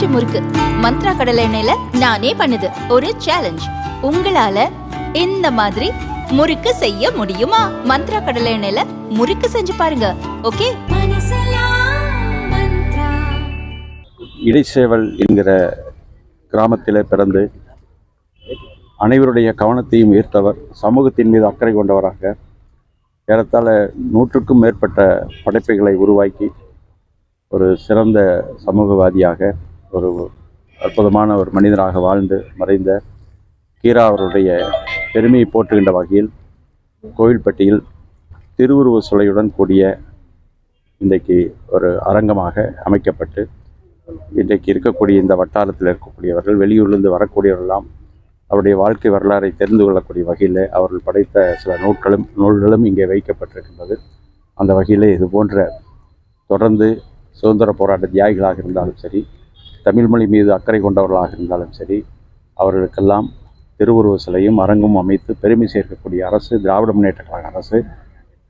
அச்சு முறுக்கு. மந்த்ரா கடலை எண்ணெயில நானே பண்ணுது. ஒரு சேலஞ்ச் உங்களால இந்த மாதிரி முறுக்கு செய்ய முடியுமா? மந்த்ரா கடலை எண்ணெயில முறுக்கு செஞ்சு பாருங்க. ஓகே? இடைச்சேவல் என்கிற கிராமத்திலே பிறந்து அனைவருடைய கவனத்தையும் ஈர்த்தவர் சமூகத்தின் மீது அக்கறை கொண்டவராக ஏறத்தாழ நூற்றுக்கும் மேற்பட்ட படைப்புகளை உருவாக்கி ஒரு சிறந்த சமூகவாதியாக ஒரு அற்புதமான ஒரு மனிதராக வாழ்ந்து மறைந்த கீரா அவருடைய பெருமையை போற்றுகின்ற வகையில் கோவில்பட்டியில் திருவுருவ சிலையுடன் கூடிய இன்றைக்கு ஒரு அரங்கமாக அமைக்கப்பட்டு இன்றைக்கு இருக்கக்கூடிய இந்த வட்டாரத்தில் இருக்கக்கூடியவர்கள் வெளியூர்லேருந்து வரக்கூடியவர்களெல்லாம் அவருடைய வாழ்க்கை வரலாறை தெரிந்து கொள்ளக்கூடிய வகையில் அவர்கள் படைத்த சில நூல்களும் நூல்களும் இங்கே வைக்கப்பட்டிருக்கின்றது. அந்த வகையில் இது போன்ற தொடர்ந்து சுதந்திர போராட்ட தியாகிகளாக இருந்தாலும் சரி தமிழ்மொழி மீது அக்கறை கொண்டவர்களாக இருந்தாலும் சரி அவர்களுக்கெல்லாம் திருவுருவ சிலையும் அரங்கும் அமைத்து பெருமை சேர்க்கக்கூடிய அரசு திராவிட முன்னேற்ற கழக அரசு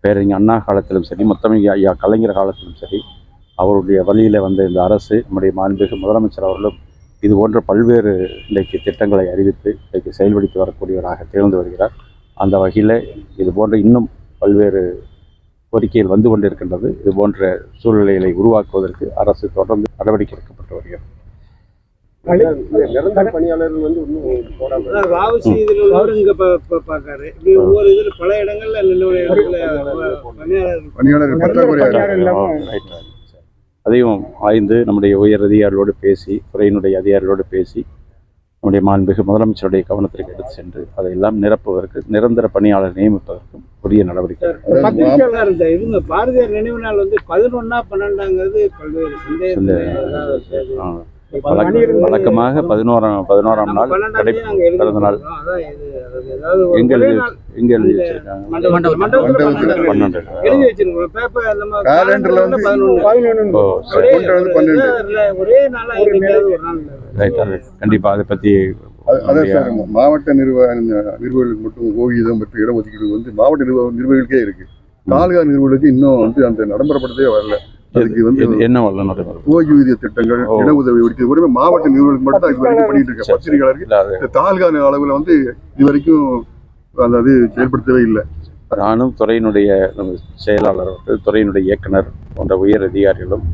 பேரறிஞர் அண்ணா காலத்திலும் சரி முத்தமிழ் ஐயா கலைஞர் காலத்திலும் சரி அவருடைய வழியில் வந்த இந்த அரசு நம்முடைய மாண்புமிகு முதலமைச்சர் அவர்களும் இது போன்ற பல்வேறு இன்றைக்கு திட்டங்களை அறிவித்து இன்றைக்கு செயல்படுத்தி வரக்கூடியவராக திகழ்ந்து வருகிறார். அந்த வகையில் இது போன்ற இன்னும் பல்வேறு கோரிக்கைகள் வந்து கொண்டிருக்கின்றது. இது போன்ற சூழ்நிலைகளை உருவாக்குவதற்கு அரசு தொடர்ந்து நடவடிக்கை எடுக்கப்பட்டு வருகிறது. நிரந்தர பணியாளர்கள் வந்து இன்னும் போடாம அதான் வாவுசி இதுல இங்க இப்படி ஒவ்வொரு பல இடங்கள்ல நின்னுடைய இடத்துல. அதையும் ஆய்ந்து நம்முடைய உயர் அதிகாரிகளோடு பேசி துறையினுடைய அதிகாரிகளோடு பேசி நம்முடைய மாண்புமிகு முதலமைச்சருடைய கவனத்திற்கு எடுத்து சென்று அதையெல்லாம் நிரப்புவதற்கு நிரந்தர பணியாளர் நியமிப்பதற்கும் உரிய நடவடிக்கை. இவங்க பாரதியார் நினைவு நாள் வந்து பதினொன்னா பன்னெண்டாங்கிறது பல்வேறு வழக்கமாக பதினோராம் பதினோராம் நாள் கடை பிறந்த நாள் வச்சிருக்கோம். அதான் இது அது ஏதாவது ஒரு எங்க ஒரே எழுதி நாள். எங்க எழுதி வச்சிருக்காங்க? மண்டபத்துல மண்டபத்துல மண்டபத்துல பன்னெண்டு. காலண்டர்ல வந்து பதினொன்று. ஓ சரி. அது கண்டிப்பா அதை பற்றி அது- அதான் சார் மாவட்ட நிர்வாக நிர்வாகிகளுக்கு மட்டும் ஓவியம் மற்றும் இடஒதுக்கீடு வந்து மாவட்ட நிர்வாக நிர்வாகிகளுக்கே இருக்கு. தாலுகா நிர்வாகிகளுக்கு இன்னும் வந்து அந்த நடைமுறைப்படுத்தவே வரல. அதுக்கு வந்து என்ன- என்ன வல்ல நடைமுறை ஓய்வூதிய திட்டங்கள் ஓ. இட உதவி ஒதுக்கீடு ஒருமே மாவட்ட நிர்வாகிகளுக்கு மட்டும் தான் இது வரைக்கும் பண்ணிட்டு இருக்க பத்திரிகையாளருக்கு அது தாலுகா அளவில் வந்து இது வரைக்கும் அந்த இது செயல்படுத்தவே இல்லை. நானும் துறையினுடைய நம்ம செயலாளர் துறையினுடைய இயக்குனர் போன்ற உயர் அதிகாரிகளும்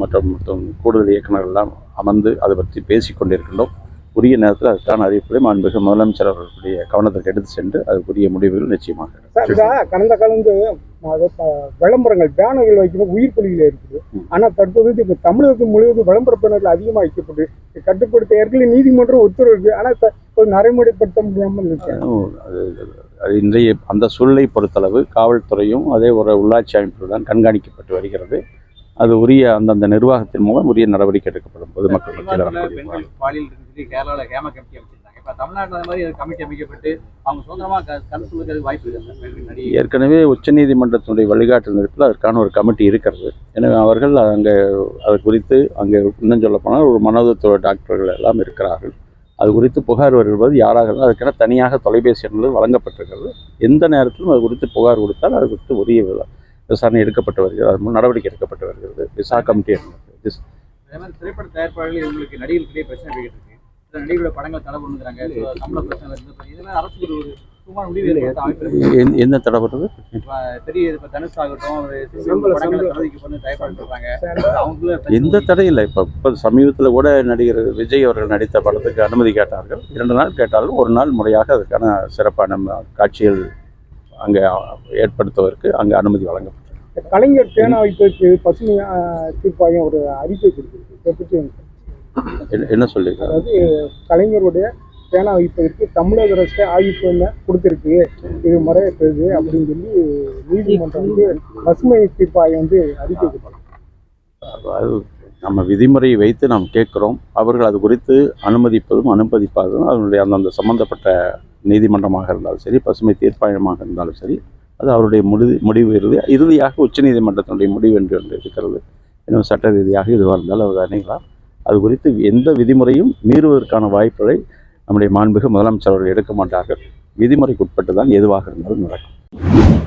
மற்றும் மற்றும் கூடுதல் இயக்குனர் எல்லாம் அமர்ந்து அதை பற்றி பேசிக் கொண்டிருக்கின்றோம் உரிய நேரத்தில் அதுக்கான அறிவிப்புகளை மாண்புமிகு முதலமைச்சர் அவர்களுடைய கவனத்திற்கு எடுத்து சென்று அதுக்குரிய முடிவுகள் நிச்சயமாக கடந்த ப- விளம்பரங்கள் பேனர்கள் வைக்கும்போது உயிர் பலியில் இருக்குது. ம். ஆனா தற்போது இப்ப தமிழகத்து முழுவதும் விளம்பர பேனர்கள் அதிகமா வைக்கப்பட்டு கட்டுப்படுத்த ஏற்கனவே நீதிமன்றம் உத்தரவு ஆனா இப்ப நடைமுறைப்படுத்த முடியாமல் இருக்கு. இன்றைய அந்த சூழலை பொறுத்தளவு காவல்துறையும் அதே ஒரு உள்ளாட்சி அமைப்புடன் கண்காணிக்கப்பட்டு வருகிறது. அது உரிய அந்தந்த நிர்வாகத்தின் மூலம் உரிய நடவடிக்கை எடுக்கப்படும் பொதுமக்கள் மத்தியில் ஏற்கனவே உச்சநீதிமன்றத்தினுடைய வழிகாட்டு நிறுத்தில் அதற்கான ஒரு கமிட்டி இருக்கிறது. எனவே அவர்கள் அங்கே அது குறித்து அங்கே இன்னும் சொல்ல போனால் ஒரு மனோதத்துவ டாக்டர்கள் எல்லாம் இருக்கிறார்கள். அது குறித்து புகார் வருவது யாராக இருந்தாலும் அதுக்கென தனியாக தொலைபேசி எண்கள் வழங்கப்பட்டிருக்கிறது. எந்த நேரத்திலும் அது குறித்து புகார் கொடுத்தால் அது குறித்து உரிய விசாரணை எடுக்கப்பட்டு வருகிறது. அது மூலம் நடவடிக்கை எடுக்கப்பட்டு வருகிறது. விசா கமிட்டி திரைப்பட தயாரிப்பாளர்கள் இவங்களுக்கு நடிகர்களுக்கிடையே பிரச்சனை போய்கிட்டு இருக்கு. நடிகர்களோட படங்கள் தடை பண்ணுறாங்க சம்பள பிரச்சனை இதெல்லாம் ஒரு. எந்த- எந்த தடப்படுறது இப்ப பெரிய இப்ப தனுஷ் ஆகட்டும் எந்த தடை இல்லை. இப்போ இப்போ சமீபத்தில் கூட நடிகர் விஜய் அவர்கள் நடித்த படத்துக்கு அனுமதி கேட்டார்கள். இரண்டு நாள் கேட்டாலும் ஒரு நாள் முறையாக அதுக்கான சிறப்பான காட்சிகள் அங்கே ஏற்படுத்துவதற்கு அங்கே அனுமதி வழங்கப்பட்டது. கலைஞர் பேனா வைப்பதற்கு பசுமை ஆஹ், தீர்ப்பாயம் ஒரு அறிக்கை கொடுத்திருக்கு. என்ன- சொல்லியிருக்காரு? அதாவது கலைஞருடைய பேனா வைப்பதற்கு தமிழக அரசு ஆய்வு என்ன கொடுத்திருக்கு? இது முறையற்றது அப்படின்னு சொல்லி நீதிமன்றம் வந்து பசுமை தீர்ப்பாயம் வந்து அறிக்கை கொடுத்தாங்க நம்ம விதிமுறையை வைத்து நாம் கேட்குறோம். அவர்கள் அது குறித்து அனுமதிப்பதும் அனுமதிப்பதும் அதனுடைய அந்தந்த சம்பந்தப்பட்ட நீதிமன்றமாக இருந்தாலும் சரி பசுமை தீர்ப்பாயமாக இருந்தாலும் சரி அது அவருடைய முடிவு முடிவு இறுதி இறுதியாக உச்சநீதிமன்றத்தினுடைய முடிவு என்று ஒன்று இருக்கிறது. இன்னும் சட்ட ரீதியாக இதுவாக இருந்தாலும் அவர் அணுகலாம். அது குறித்து எந்த விதிமுறையும் மீறுவதற்கான வாய்ப்புகளை நம்முடைய மாண்புமிகு முதலமைச்சர் அவர்கள் எடுக்க மாட்டார்கள். விதிமுறைக்கு உட்பட்டு தான் எதுவாக இருந்தாலும் நடக்கும்.